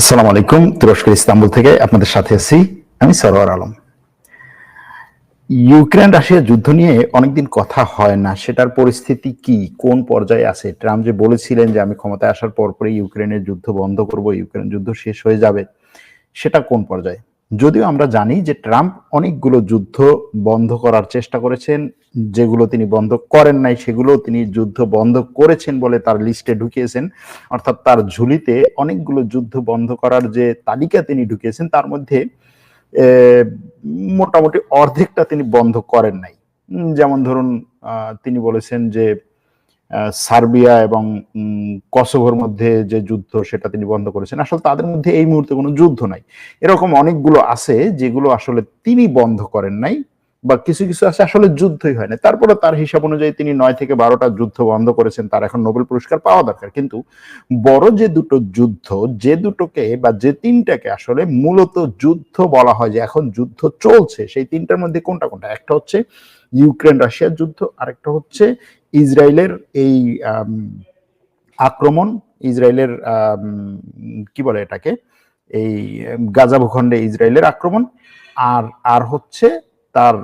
আসসালামু আলাইকুম, তুরস্কের ইস্তাম্বুল থেকে আপনাদের সাথে আছি আমি সরোয়ার আলম। ইউক্রেন রাশিয়া যুদ্ধ নিয়ে অনেকদিন কথা হয় না, সেটার পরিস্থিতি কি, কোন পর্যায়ে আছে? ট্রাম্প যে বলেছিলেন যে আমি ক্ষমতায় আসার পর পরে ইউক্রেনের যুদ্ধ বন্ধ করব, ইউক্রেন যুদ্ধ শেষ হয়ে যাবে, সেটা কোন পর্যায়ে? যদিও আমরা জানি যে ট্রাম্প অনেকগুলো যুদ্ধ বন্ধ করার চেষ্টা করেছেন যেগুলো তিনি বন্ধ করেন নাই সেগুলো তিনি যুদ্ধ বন্ধ করেছেন বলে তার লিস্টে ঢুকিয়েছেন। অর্থাৎ তার ঝুলিতে অনেকগুলো যুদ্ধ বন্ধ করার যে তালিকা তিনি ঢুকিয়েছেন, তার মধ্যে মোটামুটি অর্ধেকটা তিনি বন্ধ করেন নাই। যেমন ধরুন তিনি বলেছেন যে সার্বিয়া এবং কসোভোর মধ্যে যে যুদ্ধ সেটা তিনি বন্ধ করেছেন। আসলে তাদের মধ্যে এই মুহূর্তে কোনো যুদ্ধ নাই। এরকম অনেকগুলো আছে যেগুলো আসলে তিনি বন্ধ করেন নাই। বা কিছু কিছু আছে আসলে যুদ্ধই হয় না। তারপরে তার হিসাব অনুযায়ী তিনি নয় থেকে বারোটা যুদ্ধ বন্ধ করেছেন, তার এখন নোবেল পুরস্কার পাওয়া দরকার। কিন্তু বড় যে দুটো যুদ্ধ, যে দুটোকে বা যে তিনটাকে আসলে মূলত যুদ্ধ বলা হয় যে এখন যুদ্ধ চলছে, সেই তিনটার মধ্যে কোনটা কোনটা? একটা হচ্ছে ইউক্রেন রাশিয়ার যুদ্ধ, আরেকটা হচ্ছে ইসরায়েলের এই আক্রমণ, ইসরায়েলের কি বলে এটাকে? এই, গাজা ভূখণ্ডে ইসরায়েলের আক্রমণ, আর আর হচ্ছে তার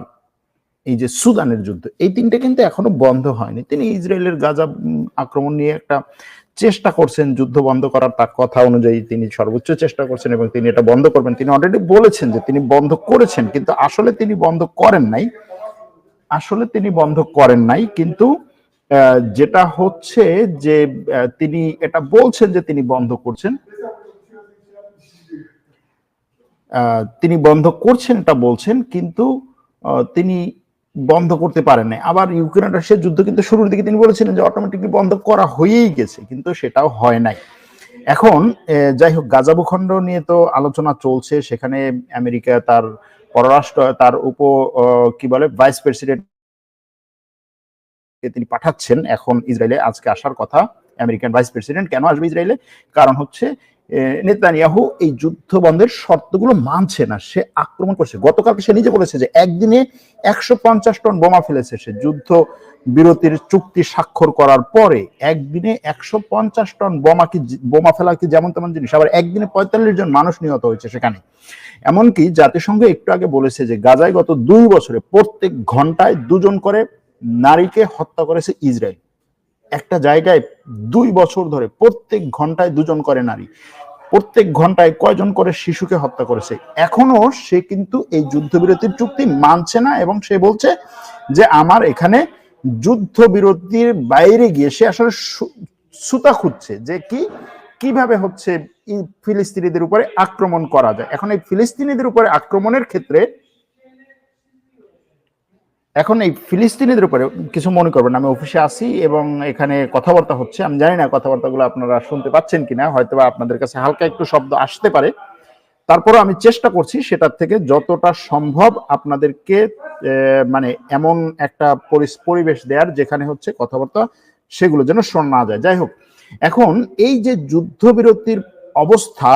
এই যে সুদানের যুদ্ধ, এই তিনটে কিন্তু এখনও বন্ধ হয়নি। তিনি ইসরায়েলের গাজা আক্রমণ নিয়ে একটা চেষ্টা করছেন যুদ্ধ বন্ধ করার, তার কথা অনুযায়ী তিনি সর্বোচ্চ চেষ্টা করছেন এবং তিনি এটা বন্ধ করবেন। তিনি অলরেডি বলেছেন যে তিনি বন্ধ করেছেন, কিন্তু আসলে তিনি বন্ধ করেন নাই। আসলে তিনি বন্ধ করেন নাই, কিন্তু যেটা হচ্ছে যে তিনি এটা বলছেন যে তিনি বন্ধ করছেন। তিনি বন্ধ করছেন এটা বলছেন, কিন্তু তিনি বন্ধ করতে পারেন নাই। আবার ইউক্রেন রাশিয়ার যুদ্ধ কিন্তু শুরুর দিকে তিনি বলেছিলেন যে অটোমেটিকলি বন্ধ করা হয়েই গেছে, কিন্তু সেটাও হয় নাই। এখন যাই হোক, গাজা ভূখণ্ড নিয়ে তো আলোচনা চলছে, সেখানে আমেরিকা তার পররাষ্ট্র, তার উপ কি বলে ভাইস প্রেসিডেন্ট তিনি পাঠাচ্ছেন। এখন ইসরায়েলে আজকে আসার কথা, আমেরিকান ভাইস প্রেসিডেন্ট কেন আসবে ইসরায়েলে? কারণ হচ্ছে নেতানিয়াহু এই যুদ্ধ বন্ধের শর্তগুলো মানছে না, সে আক্রমণ করছে। গতকাল সে নিজে বলেছে যে একদিনে একশো পঞ্চাশ টন বোমা ফেলেছে, সে যুদ্ধ বিরতির চুক্তি স্বাক্ষর করার পরে একদিনে একশো পঞ্চাশ টন বোমা কি বোমা ফেলা কি যেমন তেমন জিনিস, আবার একদিনে পঁয়তাল্লিশ জন মানুষ নিহত হয়েছে সেখানে। এমনকি জাতিসংঘ একটু আগে বলেছে যে গাজায় গত দুই বছরে প্রত্যেক ঘন্টায় দুজন করে নারীকে হত্যা করেছে ইসরায়েল। একটা জায়গায় দুই বছর ধরে প্রত্যেক ঘন্টায় দুজন করে নারী। প্রত্যেক ঘন্টায় কয়জন করে শিশুকে হত্যা করেছে? এখনও সে কিন্তু এই যুদ্ধবিরতির চুক্তি মানছে না এবং সে বলছে যে আমার এখানে যুদ্ধবিরতির বাইরে গিয়ে সে আসলে সুতা খুঁজছে যে কি, কীভাবে হচ্ছে ফিলিস্তিনিদের উপরে আক্রমণ করা যায়। এখন এই ফিলিস্তিনিদের উপরে আক্রমণের ক্ষেত্রে এখন এই ফিলিস্তিনিদের উপরে কিছু মনে করবেন আমি অফিসে আছি এবং এখানে কথাবার্তা হচ্ছে, আমি জানি না কথাবার্তাগুলো আপনারা শুনতে পাচ্ছেন কিনা হয়তো বা আপনাদের কাছে হালকা একটু শব্দ আসতে পারে। তারপরও আমি চেষ্টা করছি সেটার থেকে যতটা সম্ভব আপনাদেরকে মানে এমন একটা পরিবেশ দেওয়ার যেখানে হচ্ছে কথাবার্তা, সেগুলো যেন শোনা যায়। যাই হোক, এখন এই যে যুদ্ধবিরতির অবস্থা,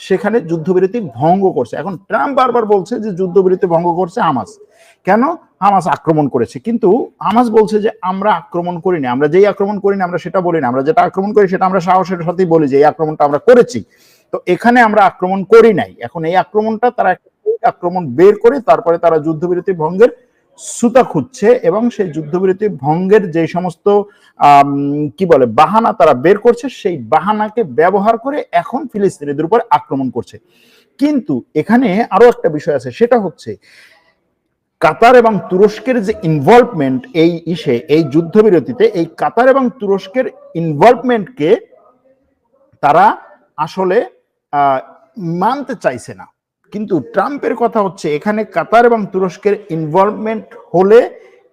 সেখানে যুদ্ধবিরতি ভঙ্গ করছে। এখন ট্রাম্প বারবার বলছে যে যুদ্ধবিরতি ভঙ্গ করছে হামাস। কেন? হামাস আক্রমণ করেছে। কিন্তু হামাস বলছে যে, আমরা আক্রমণ করিনি। আমরা যেই আক্রমণ করিনি, আমরা সেটা বলি না আমরা যেটা আক্রমণ করি, সেটা আমরা সাহসের সাথেই বলি যে, এই আক্রমণটা আমরা করেছি। তো এখানে আমরা আক্রমণ করি নাই। এখন এই আক্রমণটা তারা আক্রমণ বের করে, তারপরে তারা যুদ্ধবিরতি ভঙ্গের সুতা খুঁজছে এবং সেই যুদ্ধবিরতি ভঙ্গের যে সমস্ত কি বলে, বাহানা তারা বের করছে, সেই বাহানাকে ব্যবহার করে এখন ফিলিস্তিনিদের উপর আক্রমণ করছে। কিন্তু এখানে আরও একটা বিষয় আছে। সেটা হচ্ছে কাতার এবং তুরস্কের যে ইনভলভমেন্ট এই ইসে, এই যুদ্ধবিরতিতে, এই কাতার এবং তুরস্কের ইনভলভমেন্টকে তারা আসলে মানতে চাইছে না। কিন্তু ট্রাম্পের কথা হচ্ছে, এখানে কাতার এবং তুরস্কের ইনভলভমেন্ট হলে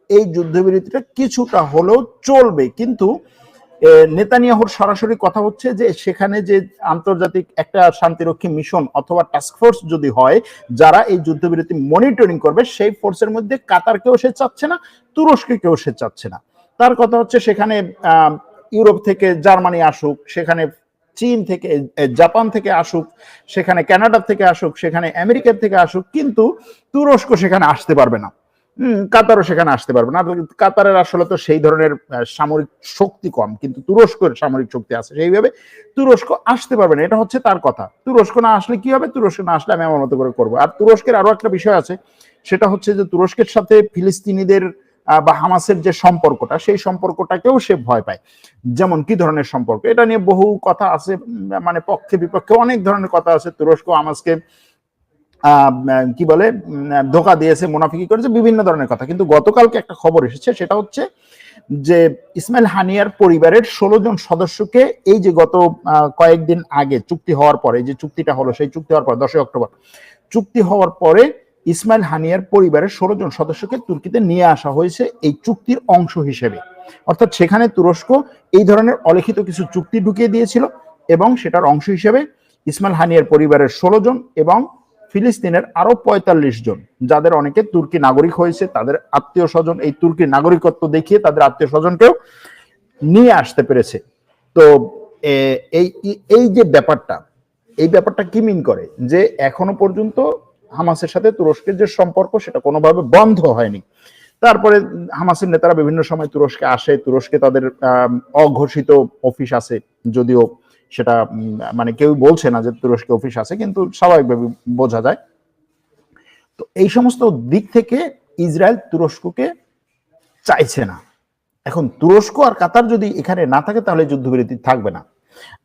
এই যুদ্ধবিরতিটা কিছুটা হলেও চলবে। কিন্তু নেতানিয়াহুর সরাসরি কথা হচ্ছে যে সেখানে যে আন্তর্জাতিক একটা শান্তিরক্ষী মিশন অথবা টাস্কফোর্স যদি হয়, যারা এই যুদ্ধবিরতি মনিটরিং করবে, সেই ফোর্সের মধ্যে কাতারকেও সে চাচ্ছে না তুরস্ককেও সে চাচ্ছে না। তার কথা হচ্ছে সেখানে ইউরোপ থেকে জার্মানি আসুক, সেখানে চীন থেকে জাপান থেকে আসুক, সেখানে কানাডা থেকে আসুক, সেখানে আমেরিকা থেকে আসুক, কিন্তু তুরস্ক সেখানে আসতে পারবে না। কাতারও সেখানে আসতে পারবে না। কাতারের আসলে তো সেই ধরনের সামরিক শক্তি কম, কিন্তু তুরস্কের সামরিক শক্তি আছে সেইভাবে তুরস্ক আসতে পারবে না। এটা হচ্ছে তার কথা। তুরস্ক না আসলে কি হবে? তুরস্ক না আসলে আমি আমার মতো করে করব। আর তুরস্কের আরও একটা বিষয় আছে, সেটা হচ্ছে যে তুরস্কের সাথে ফিলিস্তিনিদের বা হামাসের যে সম্পর্কটা, সেই সম্পর্কটাকেও সে ভয় পায়। যেমন কি ধরনের সম্পর্ক? এটা নিয়ে বহু কথা আছে মানে পক্ষে বিপক্ষে অনেক ধরনের কথা আছে। তুরস্ক হামাসকে কি বলে ধোকা দিয়েছে, মুনাফিকি করেছে, বিভিন্ন ধরনের কথা। কিন্তু গতকালকে একটা খবর এসেছে, সেটা হচ্ছে যে ইসমাইল হানিয়ার পরিবারের ষোলো জন সদস্যকে এই যে গত কয়েকদিন আগে চুক্তি হওয়ার পরে যে চুক্তিটা হলো, সেই চুক্তি হওয়ার পর, দশই অক্টোবর, চুক্তি হওয়ার পরে ইসমাইল হানিয়ার পরিবারের ষোলো জন সদস্যকে তুর্কিতে নিয়ে আসা হয়েছে এই চুক্তির অংশ হিসেবে। অর্থাৎ সেখানে তুরস্ক এই ধরনের অলিখিত কিছু চুক্তি ঢুকিয়ে দিয়েছিল এবং সেটার অংশ হিসেবে ইসমাইল হানিয়ার পরিবারের ষোলো জন এবং ফিলিস্তিনের আরও পঁয়তাল্লিশ জন, যাদের অনেকে তুর্কি নাগরিক হয়েছে, তাদের আত্মীয় স্বজন, এই তুর্কি নাগরিকত্ব দেখিয়ে তাদের আত্মীয় স্বজনকেও নিয়ে আসতে পেরেছে। তো এই এই যে ব্যাপারটা, এই ব্যাপারটা কি মিন করে? যে এখনও পর্যন্ত হামাসের সাথে তুরস্কের যে সম্পর্ক, সেটা কোনোভাবে বন্ধ হয়নি। তারপরে হামাসের নেতারা বিভিন্ন সময় তুরস্কে আসে, তুরস্কে তাদের অঘোষিত অফিস আছে, যদিও সেটা মানে কেউ বলছে না যে তুরস্কে অফিস আছে, কিন্তু স্বাভাবিকভাবে বোঝা যায়। তো এই সমস্ত দিক থেকে ইসরায়েল তুরস্ককে চাইছে না। এখন তুরস্ক আর কাতার যদি এখানে না থাকে, তাহলে যুদ্ধবিরতি থাকবে না।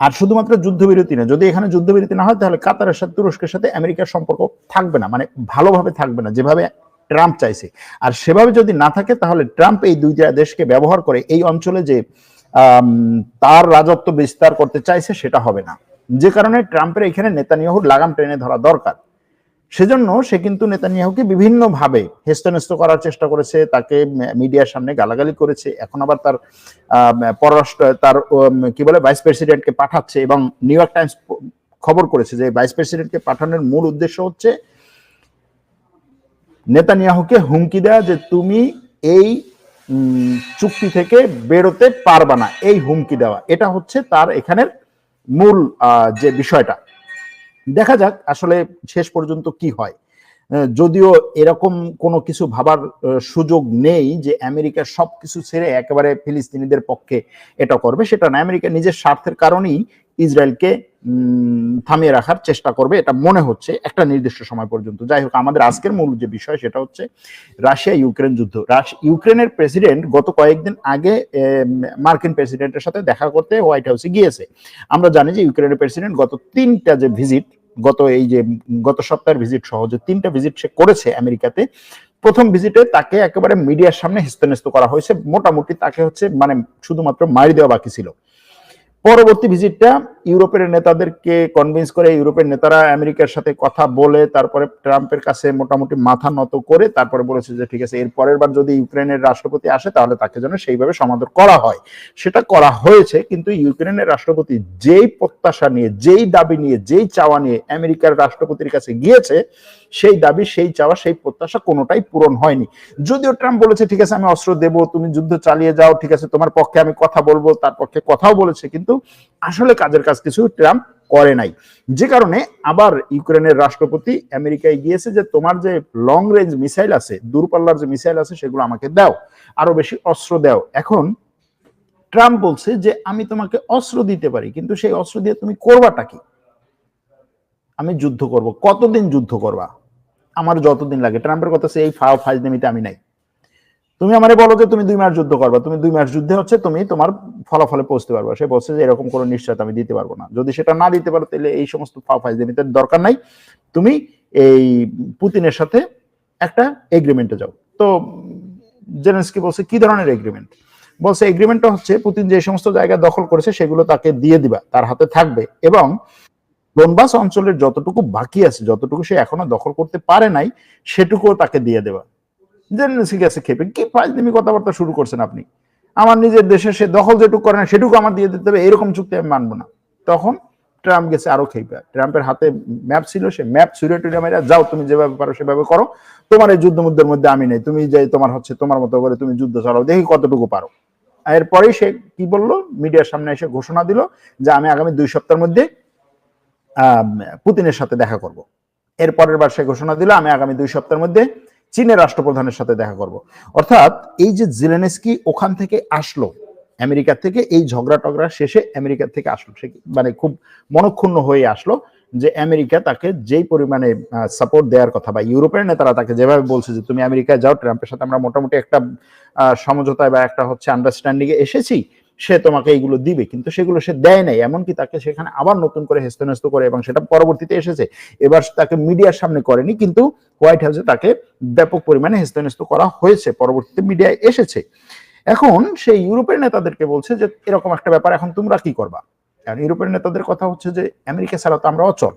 আর শুধুমাত্র যুদ্ধবিরতি না, যদি এখানে যুদ্ধবিরতি না হয়, তাহলে কাতারের সাথে, তুরস্কের সাথে আমেরিকার সম্পর্ক থাকবে না মানে ভালোভাবে থাকবে না, যেভাবে ট্রাম্প চাইছে। আর সেভাবে যদি না থাকে, তাহলে ট্রাম্প এই দুইটা দেশকে ব্যবহার করে, এই অঞ্চলে যে তার রাজত্ব বিস্তার করতে চাইছে সেটা হবে না। যে কারণে ট্রাম্পের এখানে নেতানিয়াহুর লাগাম টেনে ধরা দরকার। সেজন্য সে কিন্তু নেতানিয়াহুকে বিভিন্নভাবে হেস্তনেস্ত করার চেষ্টা করেছে, তাকে মিডিয়ার সামনে গালাগালি করেছে, এখন আবার তার পররাষ্ট্র, তার কি বলে, ভাইস প্রেসিডেন্টকে পাঠাচ্ছে এবং নিউ ইয়র্ক টাইমস খবর করেছে যে ভাইস প্রেসিডেন্টকে পাঠানোর মূল উদ্দেশ্য হচ্ছে, নেতানিয়াহুকে হুমকি দেয়া যে তুমি এই চুক্তি থেকে বেরোতে পারবে না এই হুমকি দেওয়া। এটা হচ্ছে তার এখানের মূল যে বিষয়টা। দেখা যাক আসলে শেষ পর্যন্ত কি হয়। যদিও এরকম কোনো কিছু ভাবার সুযোগ নেই যে আমেরিকা সবকিছু ছেড়ে একেবারে ফিলিস্তিনিদের পক্ষে এটা করবে। সেটা না, আমেরিকা নিজের স্বার্থের কারণেই ইসরায়েলকে থামিয়ে রাখার চেষ্টা করবে, এটা মনে হচ্ছে একটা নির্দিষ্ট সময় পর্যন্ত। যাই হোক, আমাদের আজকের মূল যে বিষয় সেটা হচ্ছে রাশিয়া ইউক্রেন যুদ্ধ ইউক্রেনের প্রেসিডেন্ট গত কয়েকদিন আগে মার্কিন প্রেসিডেন্টের সাথে দেখা করতে হোয়াইট হাউসে গিয়েছে। আমরা জানি যে ইউক্রেনের প্রেসিডেন্ট গত তিনটা যে ভিজিট, গত এই যে, গত সপ্তাহের ভিজিট সহ যে তিনটা ভিজিট সে করেছে আমেরিকাতে, প্রথম ভিজিটে তাকে একেবারে মিডিয়ার সামনে হেস্তনেস্ত করা হয়েছে। মোটামুটি তাকে হচ্ছে মানে শুধুমাত্র মারি দেওয়া বাকি ছিল। পরবর্তী ভিজিটটা ইউরোপের নেতাদেরকে কনভিন্স করে, ইউরোপের নেতারা আমেরিকার সাথে কথা বলে, তারপরে ট্রাম্পের কাছে মোটামুটি মাথা নত করে, তারপরে বলেছে যে, ঠিক আছে, এর পরের বার যদি ইউক্রেনের রাষ্ট্রপতি আসে, তাহলে তাকে যেন সেইভাবে সমাদর করা হয়। সেটা করা হয়েছে, কিন্তু ইউক্রেনের রাষ্ট্রপতি যেই প্রত্যাশা নিয়ে, যেই দাবি নিয়ে, যেই চাওয়া নিয়ে আমেরিকার রাষ্ট্রপতির কাছে গিয়েছে, সেই দাবি, সেই চাওয়া, সেই প্রত্যাশা কোনোটাই পূরণ হয়নি। যদিও ট্রাম্প বলেছে, ঠিক আছে, আমি অস্ত্র দেব, তুমি যুদ্ধ চালিয়ে যাও, ঠিক আছে, তোমার পক্ষে আমি কথা বলব, তার পক্ষে কথাও বলেছে। কিন্তু আসলে কাজের কাজ কিছু ট্রাম্প করে নাই। যে কারণে আবার ইউক্রেনের রাষ্ট্রপতি আমেরিকায় গিয়েছে যে, তোমার যে লং রেঞ্জ মিসাইল আছে, দূরপাল্লার যে মিসাইল আছে, সেগুলো আমাকে দাও, আরও বেশি অস্ত্র দাও। এখন ট্রাম্প বলছে যে, আমি তোমাকে অস্ত্র দিতে পারি, কিন্তু সেই অস্ত্র দিয়ে তুমি করবাটা কি? আমি যুদ্ধ করব, কতদিন যুদ্ধ করবা? আমার যতদিন লাগে। ট্রাম্পের কথা এই ফাও ফাজনেমিতে আমি নাই। তুমি আমারে বলো যে তুমি দুই মাস যুদ্ধ করবা। তুমি দুই মাস যুদ্ধে হচ্ছে তুমি তোমার ফলাফলে পৌঁছতে পারবে। সে বলছে যে এরকম কোনো নিশ্চয়তা আমি দিতে পারব না। যদি সেটা না দিতে পারো, তাহলে এই সমস্ত দরকার নাই। তুমি এই পুতিনের সাথে একটা এগ্রিমেন্টে যাও। তো জেলেন্সকি বলছে, কি ধরনের এগ্রিমেন্ট বলছে এগ্রিমেন্টটা হচ্ছে পুতিন যে সমস্ত জায়গা দখল করেছে, সেগুলো তাকে দিয়ে দিবা। তার হাতে থাকবে এবং ডোনবাস অঞ্চলের যতটুকু বাকি আছে, যতটুকু সে এখনও দখল করতে পারে নাই, সেটুকুও তাকে দিয়ে দেবা। জেলেন্সকি গেছে খেপে কি ফাজলিমি কথাবার্তা শুরু করছেন আপনি? আমার নিজের দেশে সে দখল যেটুকু করে না, সেটুকু আমার দিয়ে দিতে হবে, এরকম চুক্তি আমি মানবো না। তখন ট্রাম্প গেছে আরও খেপে ট্রাম্পের হাতে ম্যাপ ছিল, সে ম্যাপ ছুড়ে মেরা, যাও তুমি যেভাবে পারো সেভাবে করো। তোমার এই যুদ্ধ মুদ্ধের মধ্যে আমি নেই, তুমি যে তোমার হচ্ছে তোমার মতো করে তুমি যুদ্ধ চালাও, দেখি কতটুকু পারো। এরপরেই সে কি বলল? মিডিয়ার সামনে এসে ঘোষণা দিল যে আমি আগামী দুই সপ্তাহের মধ্যে পুতিনের সাথে দেখা করব। এর পরের বার সে ঘোষণা দিল, আমি আগামী দুই সপ্তাহের মধ্যে চীনের রাষ্ট্রপ্রধানের সাথে দেখা করব। অর্থাৎ এই যে জেলেনেস্কি ওখান থেকে আসলো, আমেরিকা থেকে, এই ঝগড়া টগড়া শেষে আমেরিকা থেকে আসলো, সে মানে খুব মনক্ষুণ্ণ হয়ে আসলো যে আমেরিকা তাকে যেই পরিমাণে সাপোর্ট দেওয়ার কথা বা ইউরোপের নেতারা তাকে যেভাবে বলছে যে, তুমি আমেরিকায় যাও, ট্রাম্পের সাথে আমরা মোটামুটি একটা সমঝোতায় বা একটা হচ্ছে আন্ডারস্ট্যান্ডিং এ এসেছি সে তোমাকে এইগুলো দিবে, কিন্তু সেগুলো সে দেয় নাই। এমনকি তাকে সেখানে আবার নতুন করে হেস্তনেস্ত করে এবং সেটা পরবর্তীতে এসেছে। এবার তাকে মিডিয়ার সামনে করেনি, কিন্তু হোয়াইট হাউসে তাকে ব্যাপক পরিমাণে হেস্তনেস্ত করা হয়েছে। পরবর্তীতে মিডিয়ায় এসেছে। এখন সেই ইউরোপের নেতাদেরকে বলছে যে, এরকম একটা ব্যাপার, এখন তোমরা কি করবা? কারণ ইউরোপের নেতাদের কথা হচ্ছে যে, আমেরিকা ছাড়া তো আমরা অচল।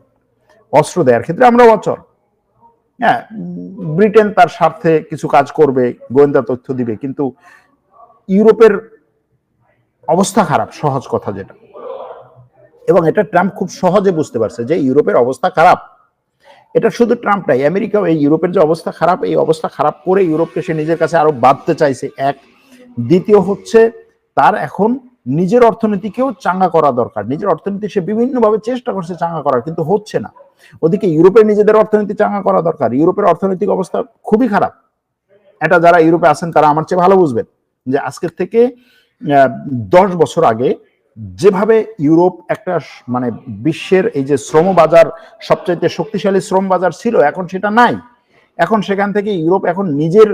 অস্ত্র দেওয়ার ক্ষেত্রে আমরা অচল। হ্যাঁ ব্রিটেন তার স্বার্থে কিছু কাজ করবে, গোয়েন্দা তথ্য দিবে, কিন্তু ইউরোপের অবস্থা খারাপ, সহজ কথা যেটা। এবং এটা ট্রাম্প খুব সহজে বুঝতে পারছে যে ইউরোপের অবস্থা খারাপ। এটা শুধু ট্রাম্প নাই, আমেরিকাও এই ইউরোপের যে অবস্থা খারাপ, এই অবস্থা খারাপ করে ইউরোপকে সে নিজের কাছে আরও বাঁধতে চাইছে। এক। দ্বিতীয় হচ্ছে, তার এখন নিজের অর্থনীতিকেও চাঙ্গা করা দরকার। নিজের অর্থনীতি সে বিভিন্নভাবে চেষ্টা করছে চাঙ্গা করার, কিন্তু হচ্ছে না। ওদিকে ইউরোপের নিজেদের অর্থনীতি চাঙ্গা করা দরকার। ইউরোপের অর্থনৈতিক অবস্থা খুবই খারাপ। এটা যারা ইউরোপে আছেন, তারা আমার চেয়ে ভালো বুঝবেন যে আজকের থেকে দশ বছর আগে যেভাবে ইউরোপ একটা মানে বিশ্বের এই যে শ্রম বাজার সবচাইতে শক্তিশালী শ্রম বাজার ছিল, এখন সেটা নাই। এখন সেখান থেকে ইউরোপ এখন নিজের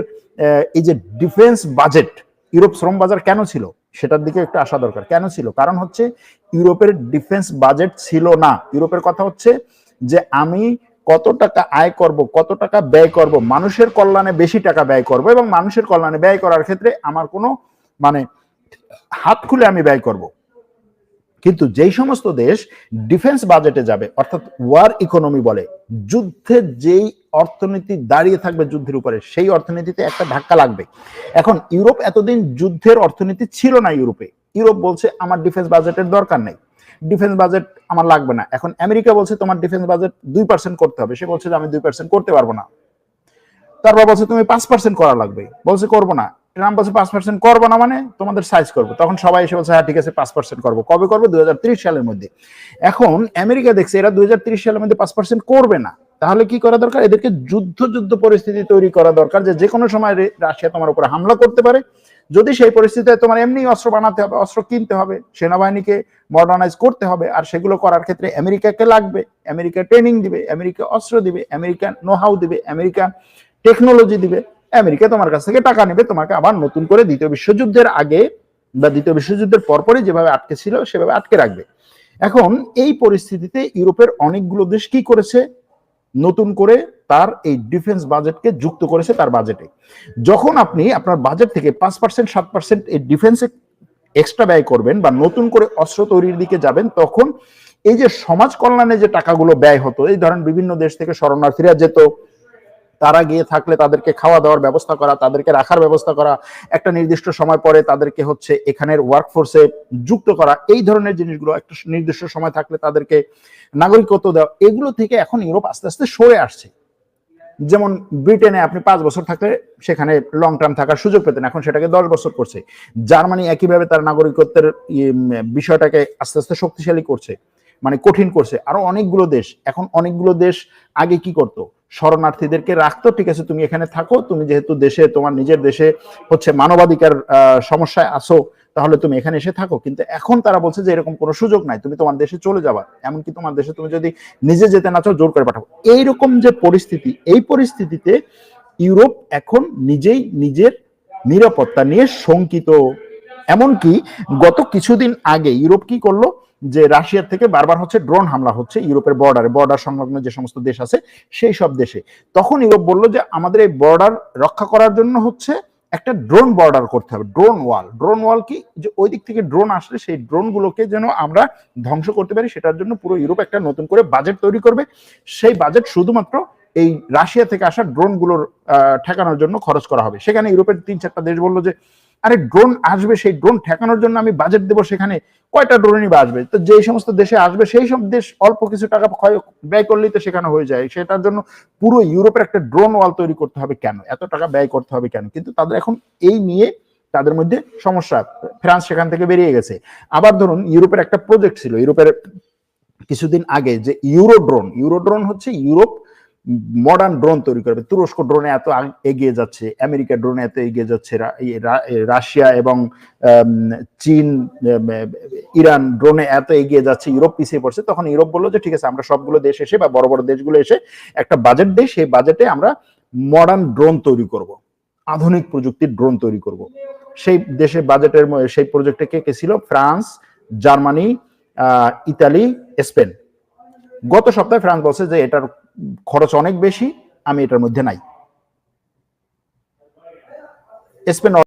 এই যে ডিফেন্স বাজেট, ইউরোপ শ্রম বাজার কেন ছিল? সেটার দিকে একটু আসা দরকার। কেন ছিল? কারণ হচ্ছে ইউরোপের ডিফেন্স বাজেট ছিল না। ইউরোপের কথা হচ্ছে যে আমি কত টাকা আয় করব, কত টাকা ব্যয় করব, মানুষের কল্যাণে বেশি টাকা ব্যয় করব এবং মানুষের কল্যাণে ব্যয় করার ক্ষেত্রে আমার কোনো মানে হাত খুলে আমি ব্যয় করব। কিন্তু যেই সমস্ত দেশ ডিফেন্স বাজেটে যাবে, অর্থাৎ ওয়ার ইকোনমি বলে, যুদ্ধে যেই অর্থনীতি দাঁড়িয়ে থাকবে যুদ্ধের উপরে, সেই অর্থনীতিতে একটা ধাক্কা লাগবে। এখন ইউরোপ এতদিন যুদ্ধের অর্থনীতি ছিল না ইউরোপে। ইউরোপ বলছে, আমার ডিফেন্স বাজেটের দরকার নেই। ডিফেন্স বাজেট আমার লাগবে না। এখন আমেরিকা বলছে, তোমার ডিফেন্স বাজেট দুই পার্সেন্ট করতে হবে। সে বলছে যে, আমি দুই পার্সেন্ট করতে পারব না। তারপর বলছে, তুমি পাঁচ পার্সেন্ট করা লাগবে। বলছে, করব না। ট্রাম্প বলছে পাঁচ পার্সেন্ট করব না মানে তোমাদের সাইজ করব। তখন সবাই এসে বলছে হ্যাঁ ঠিক আছে, পাঁচ পার্সেন্ট করব। কবে করব? দুই সালের মধ্যে। এখন আমেরিকা দেখছে এরা দুই সালের মধ্যে পাঁচ পার্সেন্ট করবে না। তাহলে কি করা দরকার? এদেরকে যুদ্ধ যুদ্ধ পরিস্থিতি তৈরি করা দরকার যে যে কোনো সময় রাশিয়া তোমার উপরে হামলা করতে পারে। যদি সেই পরিস্থিতিতে তোমার এমনি অস্ত্র বানাতে হবে, অস্ত্র কিনতে হবে, সেনাবাহিনীকে মডার্নাইজ করতে হবে, আর সেগুলো করার ক্ষেত্রে আমেরিকাকে লাগবে। আমেরিকা ট্রেনিং দিবে, আমেরিকা অস্ত্র দিবে, আমেরিকা নোহাউ দিবে, আমেরিকা টেকনোলজি দিবে। আমেরিকা তোমার কাছ থেকে টাকা নেবে, তোমাকে আবার নতুন করে দ্বিতীয় বিশ্বযুদ্ধের আগে বা দ্বিতীয় বিশ্বযুদ্ধের পরপরই যেভাবে আটকে ছিল, সেভাবে আটকে রাখবে। এখন এই পরিস্থিতিতে ইউরোপের অনেকগুলো দেশ কি করেছে? নতুন করে তার এই ডিফেন্স বাজেটকে যুক্ত করেছে তার বাজেটে। যখন আপনি আপনার বাজেট থেকে পাঁচ পার্সেন্ট, সাত পার্সেন্ট এই ডিফেন্সে এক্সট্রা ব্যয় করবেন বা নতুন করে অস্ত্র তৈরির দিকে যাবেন, তখন এই যে সমাজ কল্যাণে যে টাকাগুলো ব্যয় হতো, এই ধরেন বিভিন্ন দেশ থেকে শরণার্থীরা যেত তারা গিয়ে থাকলে তাদেরকে খাওয়া দাওয়ার ব্যবস্থা করা, তাদেরকে রাখার ব্যবস্থা করা, একটা নির্দিষ্ট সময় পরে তাদেরকে হচ্ছে এখানের ওয়ার্কফোর্সে যুক্ত করা, এই ধরনের জিনিসগুলো একটা নির্দিষ্ট সময় থাকলে তাদেরকে নাগরিকত্ব দেওয়া, এগুলো থেকে এখন ইউরোপ আস্তে আস্তে সরে আসছে। যেমন ব্রিটেনে আপনি পাঁচ বছর থাকলে সেখানে লং টার্ম থাকার সুযোগ পেতেন, এখন সেটাকে দশ বছর করছে। জার্মানি একইভাবে তার নাগরিকত্বের বিষয়টাকে আস্তে আস্তে শক্তিশালী করছে মানে কঠিন করছে। আরও অনেকগুলো দেশ, এখন অনেকগুলো দেশ আগে কি করতো? শরণার্থীদেরকে রাখতো, ঠিক আছে, তুমি এখানে থাকো, তুমি যেহেতু দেশে, তোমার নিজের দেশে হচ্ছে মানবাধিকার সমস্যায় আসো তাহলে তুমি এখানে এসে থাকো। কিন্তু এখন তারা বলছে যে এরকম কোনো সুযোগ নাই, তুমি তোমার দেশে চলে যাবা। এমনকি তোমার দেশে তুমি যদি নিজে যেতে না চাও, জোর করে পাঠাবো। এইরকম যে পরিস্থিতি, এই পরিস্থিতিতে ইউরোপ এখন নিজেই নিজের নিরাপত্তা নিয়ে শঙ্কিত। এমনকি গত কিছুদিন আগে ইউরোপ কি করল? যে রাশিয়ার থেকে বারবার হচ্ছে ড্রোন হামলা হচ্ছে ইউরোপের বর্ডারে বর্ডার সংলগ্ন যে সমস্ত দেশ আছে সেই সব দেশে। তখন ইউরোপ বলল যে আমাদের এই বর্ডার রক্ষা করার জন্য হচ্ছে একটা ড্রোন বর্ডার করতে হবে ড্রোন ওয়াল ড্রোন ওয়াল কি? যে ওই দিক থেকে ড্রোন আসলে সেই ড্রোন গুলোকে যেন আমরা ধ্বংস করতে পারি সেটার জন্য পুরো ইউরোপ একটা নতুন করে বাজেট তৈরি করবে। সেই বাজেট শুধুমাত্র এই রাশিয়া থেকে আসা ড্রোনগুলোর আহ, ঠেকানোর জন্য খরচ করা হবে। সেখানে ইউরোপের তিন চারটা দেশ বলল যে আরে ড্রোন আসবে, সেই ড্রোন ঠেকানোর জন্য আমি বাজেট দেবো সেখানে কয়টা ড্রোনই বা আসবে? তো যেই সমস্ত দেশে আসবে, সেই সব দেশ অল্প কিছু টাকা ব্যয় করলেই তো সেখানে হয়ে যায়। সেটার জন্য পুরো ইউরোপের একটা ড্রোন ওয়াল তৈরি করতে হবে কেন? এত টাকা ব্যয় করতে হবে কেন? কিন্তু তাদের এখন এই নিয়ে তাদের মধ্যে সমস্যা। ফ্রান্স সেখান থেকে বেরিয়ে গেছে। আবার ধরুন, ইউরোপের একটা প্রজেক্ট ছিল, ইউরোপের কিছুদিন আগে যে ইউরো ড্রোন ইউরো ড্রোন হচ্ছে ইউরোপ মডার্ন ড্রোন তৈরি করবে। তুরস্ক ড্রোনে এত এগিয়ে যাচ্ছে, আমেরিকা ড্রোনে এত এগিয়ে যাচ্ছে রাশিয়া এবং চীন ইরান ড্রোনে এত এগিয়ে যাচ্ছে, ইউরোপ পিছিয়ে পড়ছে, তখন ইউরোপ বলল যে, ঠিক আছে, আমরা সবগুলো দেশ এসে বা বড় বড় দেশগুলো এসে একটা বাজেট দেয় সেই বাজেটে আমরা মডার্ন ড্রোন তৈরি করব। আধুনিক প্রযুক্তির ড্রোন তৈরি করব। সেই দেশের বাজেটের সেই প্রজেক্টে কে কে ছিল? France, Germany Italy, Spain. গত সপ্তাহে ফ্রান্স বলছে যে, এটার খরচ অনেক বেশি আমি এটার মধ্যে নাই। স্পেন